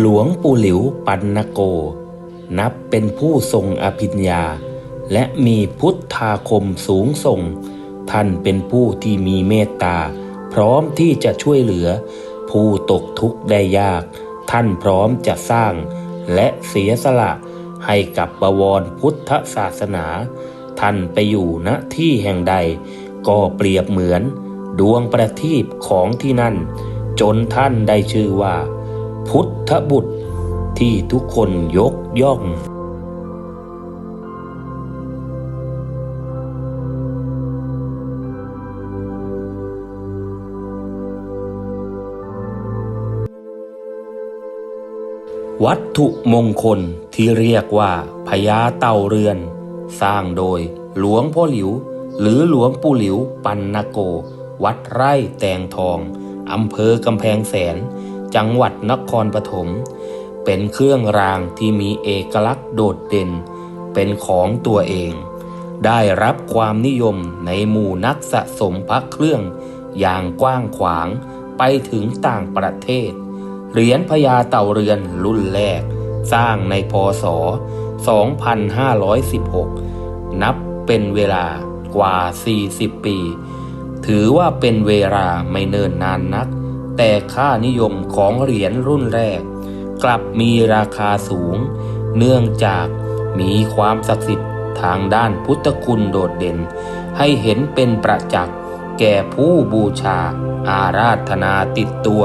หลวงปู่หลิวปันนโก นับเป็นผู้ทรงอภิญญา และมีพุทธาคมสูงส่ง ท่านเป็นผู้ที่มีเมตตา พร้อมที่จะช่วยเหลือ ผู้ตกทุกข์ได้ยาก ท่านพร้อมจะสร้าง และเสียสละให้กับบวรพุทธศาสนา ท่านไปอยู่ณที่แห่งใด ก็เปรียบเหมือน ดวงประทีปของที่นั่น จนท่านได้ชื่อว่า พุทธบุตรที่ทุกคนยกย่อง วัตถุมงคลที่เรียกว่าพญาเต่าเรือน สร้างโดยหลวงพ่อหลิว หรือหลวงปู่หลิวปันนโก วัดไร่แตงทองอำเภอกำแพงแสน จังหวัดนครปฐมเป็นเครื่องรางที่มีเอกลักษณ์โดดเด่น เป็นของตัวเอง ได้รับความนิยมในหมู่นักสะสมพระเครื่องอย่างกว้างขวางไปถึงต่างประเทศ เหรียญพญาเต่าเรือนรุ่นแรก สร้างในพศ 2516 นับเป็นเวลากว่า 40 ปี ถือว่าเป็นเวลาไม่เนินนานนัก แต่ค่านิยมของเหรียญรุ่นแรก กลับมีราคาสูง เนื่องจากมีความศักดิ์สิทธิ์ทางด้านพุทธคุณโดดเด่น ให้เห็นเป็นประจักษ์แก่ผู้บูชาอาราธนาติดตัว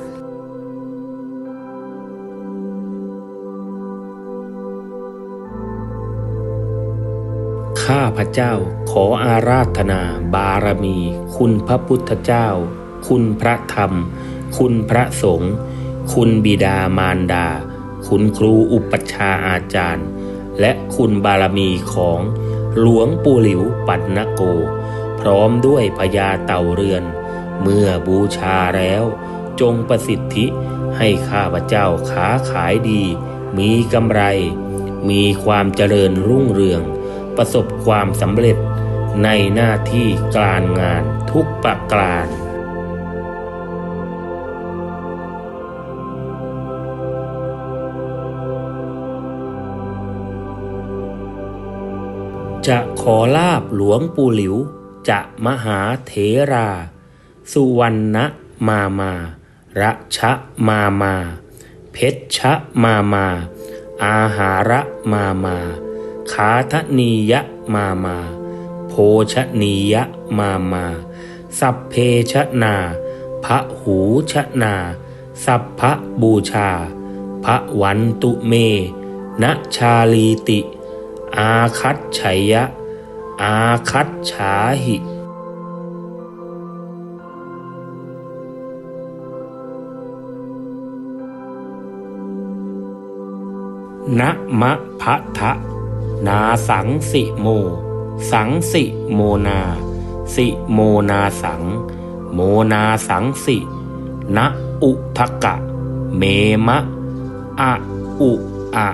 ข้าพระเจ้าขออาราธนาบารมี คุณพระพุทธเจ้า คุณพระธรรม คุณพระสงฆ์คุณบิดามารดา คุณครูอุปชาอาจารย์ และคุณบารมีของหลวงปู่หลิวปันนโก พร้อมด้วยพญาเต่าเรือน เมื่อบูชาแล้ว จงประสิทธิให้ข้าพเจ้าค้าขายดี มีกำไร มีความเจริญรุ่งเรือง ประสบความสำเร็จในหน้าที่การงานทุกประการจะขอลาบหลวงปู่หลิว จะมหาเถรา สุวรรณมามาระชะมามา เพชชะมามา อาหาระมามา ขาทนียะมามาโภชนียะมามา สัพเพชนาพระหูชนา สัพพะบูชา พระวันตุเมณชาลีติ อาคัตชัยยะ อาคัตฉาหินะมะพะทะ นาสังสิโม สังสิโมนา สิโมนาสัง โมนาสังสินะอุทกะ เมมะอะอุอะ